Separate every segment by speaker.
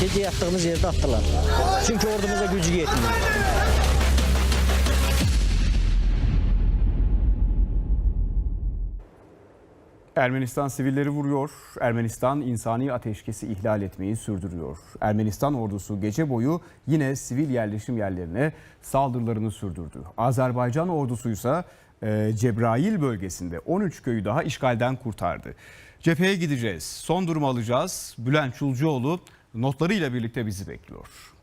Speaker 1: Gece yattığımız yerde attılar. Çünkü ordumuza gücü yetmiyor.
Speaker 2: Ermenistan sivilleri vuruyor. Ermenistan insani ateşkesi ihlal etmeyi sürdürüyor. Ermenistan ordusu gece boyu yine sivil yerleşim yerlerine saldırılarını sürdürdü. Azerbaycan ordusu ise e, Cebrail bölgesinde 13 köyü daha işgalden kurtardı. Cepheye gideceğiz. Son durumu alacağız. Bülent Çulcuoğlu notlarıyla birlikte bizi bekliyor.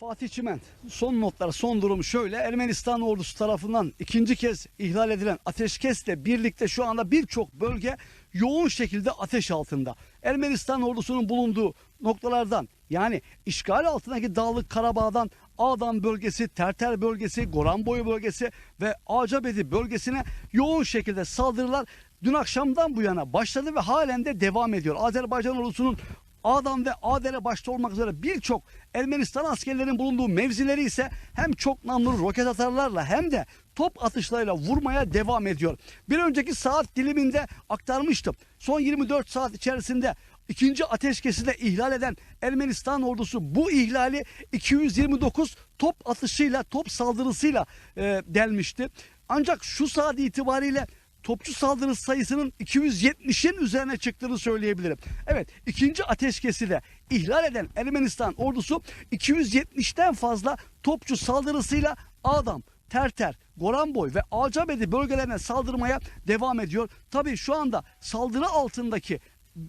Speaker 3: Fatih Çiment son notlar son durum şöyle Ermenistan ordusu tarafından ikinci kez ihlal edilen ateşkesle birlikte şu anda birçok bölge yoğun şekilde ateş altında. Ermenistan ordusunun bulunduğu noktalardan yani işgal altındaki Dağlık Karabağ'dan Ağdam bölgesi, Terter bölgesi, Goranboy bölgesi ve Acabedi bölgesine yoğun şekilde saldırılar dün akşamdan bu yana başladı ve halen de devam ediyor. Azerbaycan ordusunun Ağdam ve Adere başta olmak üzere birçok Ermenistan askerlerinin bulunduğu mevzileri ise hem çok namlulu roket atarlarla hem de top atışlarıyla vurmaya devam ediyor. Bir önceki saat diliminde aktarmıştım. Son 24 saat içerisinde ikinci ateşkesi de ihlal eden Ermenistan ordusu bu ihlali 229 top atışıyla, top saldırısıyla e, delmişti. Ancak şu saat itibariyle topçu saldırı sayısının 270'in üzerine çıktığını söyleyebilirim. Evet ikinci ateşkesi de ihlal eden Ermenistan ordusu 270'ten fazla topçu saldırısıyla Adam, Terter, Goranboy ve Acabedi bölgelerine saldırmaya devam ediyor. Tabii şu anda saldırı altındaki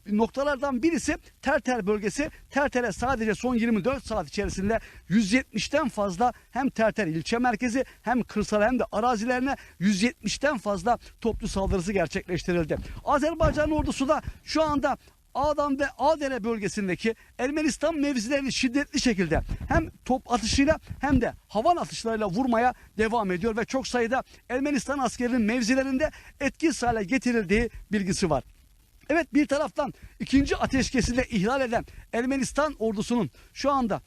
Speaker 3: noktalardan birisi Terter bölgesi. Terter'e sadece son 24 saat içerisinde 170'ten fazla hem Terter ilçe merkezi hem kırsal hem de arazilerine 170'ten fazla toplu saldırısı gerçekleştirildi. Azerbaycan ordusu da şu anda Ağdam ve Adere bölgesindeki Ermenistan mevzilerini şiddetli şekilde hem top atışıyla hem de havan atışlarıyla vurmaya devam ediyor ve çok sayıda Ermenistan askerinin mevzilerinde etkisiz hale getirildiği bilgisi var. Evet bir taraftan ikinci ateşkesi de ihlal eden Ermenistan ordusunun şu anda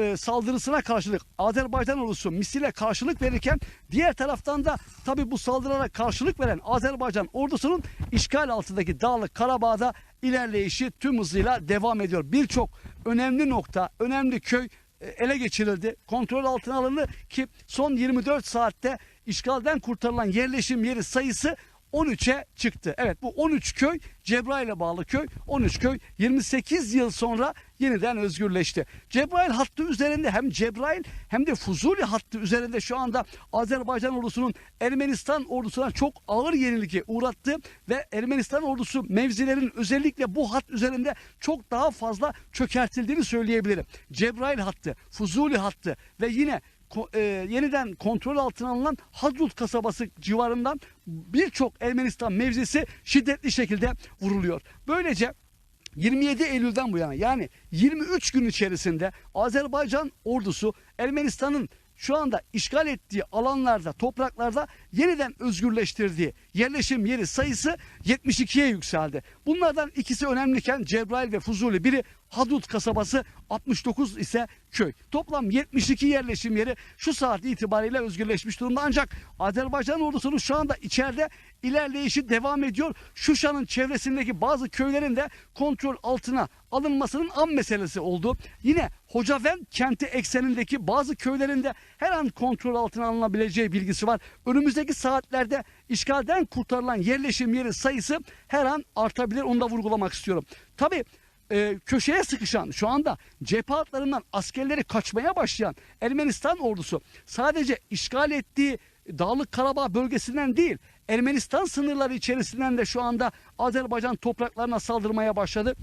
Speaker 3: e, saldırısına karşılık Azerbaycan ordusu misile karşılık verirken diğer taraftan da tabi bu saldırılara karşılık veren Azerbaycan ordusunun işgal altındaki Dağlık Karabağ'da ilerleyişi tüm hızıyla devam ediyor. Birçok önemli nokta, önemli köy e, ele geçirildi. Kontrol altına alındı ki son 24 saatte işgalden kurtarılan yerleşim yeri sayısı 13'e çıktı. Evet bu 13 köy Cebrail'e bağlı köy. 13 köy 28 yıl sonra yeniden özgürleşti. Cebrail hattı üzerinde hem Cebrail hem de Fuzuli hattı üzerinde şu anda Azerbaycan ordusunun Ermenistan ordusuna çok ağır yenilgi uğrattı ve Ermenistan ordusu mevzilerin özellikle bu hat üzerinde çok daha fazla çökertildiğini söyleyebilirim. Cebrail hattı, Fuzuli hattı ve yine e, yeniden kontrol altına alınan Hadrut kasabası civarından birçok Ermenistan mevzisi şiddetli şekilde vuruluyor. Böylece 27 Eylül'den bu yana yani 23 gün içerisinde Azerbaycan ordusu Ermenistan'ın şu anda işgal ettiği alanlarda, topraklarda yeniden özgürleştirdiği yerleşim yeri sayısı 72'ye yükseldi. Bunlardan ikisi önemliyken Cebrail ve Fuzuli biri Hadut kasabası 69 ise köy. Toplam 72 yerleşim yeri şu saat itibariyle özgürleşmiş durumda. Ancak Azerbaycan ordusunun şu anda içeride ilerleyişi devam ediyor. Şuşa'nın çevresindeki bazı köylerin de kontrol altına alınmasının an meselesi oldu. Yine Hocavent kenti eksenindeki bazı köylerinde her an kontrol altına alınabileceği bilgisi var. Önümüzdeki saatlerde işgalden kurtarılan yerleşim yeri sayısı her an artabilir. Onu da vurgulamak istiyorum. Tabii e, köşeye sıkışan şu anda cephe hatlarından askerleri kaçmaya başlayan Ermenistan ordusu sadece işgal ettiği Dağlık Karabağ bölgesinden değil Ermenistan sınırları içerisinden de şu anda Azerbaycan topraklarına saldırmaya başladı.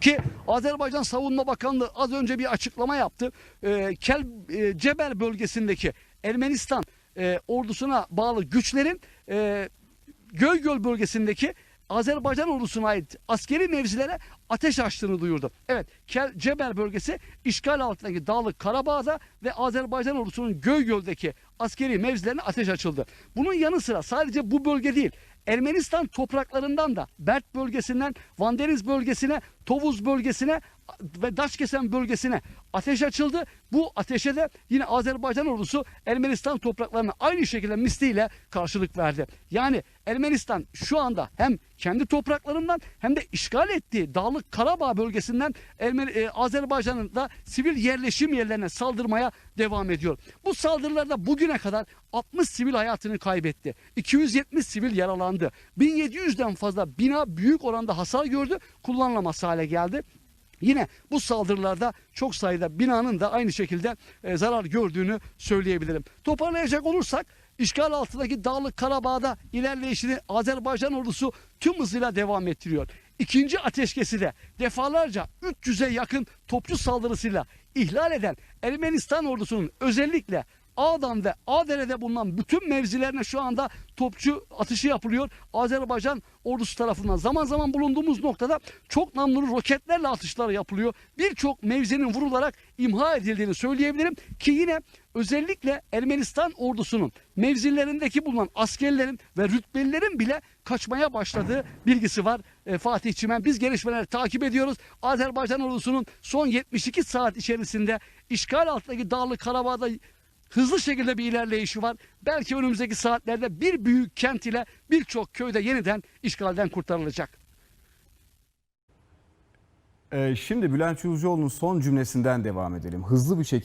Speaker 3: Ki Azerbaycan Savunma Bakanlığı az önce bir açıklama yaptı. E, Kel e, Cebel bölgesindeki Ermenistan e, ordusuna bağlı güçlerin e, Göygöl bölgesindeki Azerbaycan ordusuna ait askeri mevzilere ateş açtığını duyurdu. Evet, Kel Cebel bölgesi işgal altındaki Dağlık Karabağ'da ve Azerbaycan ordusunun Göygöl'deki askeri mevzilerine ateş açıldı. Bunun yanı sıra sadece bu bölge değil, Ermenistan topraklarından da Bert bölgesinden Van Deniz bölgesine, Tovuz bölgesine ve Daşkesen bölgesine ateş açıldı. Bu ateşe de yine Azerbaycan ordusu Ermenistan topraklarına aynı şekilde misliyle karşılık verdi. Yani Ermenistan şu anda hem kendi topraklarından hem de işgal ettiği Dağlık Karabağ bölgesinden Ermeni, e, Azerbaycan'ın da sivil yerleşim yerlerine saldırmaya devam ediyor. Bu saldırılarda bugüne kadar 60 sivil hayatını kaybetti. 270 sivil yaralandı. 1700'den fazla bina büyük oranda hasar gördü. Kullanılamaz hale geldi. Yine bu saldırılarda çok sayıda binanın da aynı şekilde e, zarar gördüğünü söyleyebilirim. Toparlayacak olursak işgal altındaki Dağlık Karabağ'da ilerleyişini Azerbaycan ordusu tüm hızıyla devam ettiriyor. İkinci ateşkesi de defalarca 300'e yakın topçu saldırısıyla ihlal eden Ermenistan ordusunun özellikle Ağdan ve Ağdere'de bulunan bütün mevzilerine şu anda topçu atışı yapılıyor. Azerbaycan ordusu tarafından zaman zaman bulunduğumuz noktada çok namlulu roketlerle atışlar yapılıyor. Birçok mevzinin vurularak imha edildiğini söyleyebilirim ki yine özellikle Ermenistan ordusunun mevzilerindeki bulunan askerlerin ve rütbelilerin bile kaçmaya başladığı bilgisi var e, Fatih Çimen. Biz gelişmeleri takip ediyoruz. Azerbaycan ordusunun son 72 saat içerisinde işgal altındaki Dağlık Karabağ'da hızlı şekilde bir ilerleyişi var. Belki önümüzdeki saatlerde bir büyük kent ile birçok köyde yeniden işgalden kurtarılacak.
Speaker 2: Ee, şimdi Bülent Çavuşoğlu'nun son cümlesinden devam edelim. Hızlı bir şekilde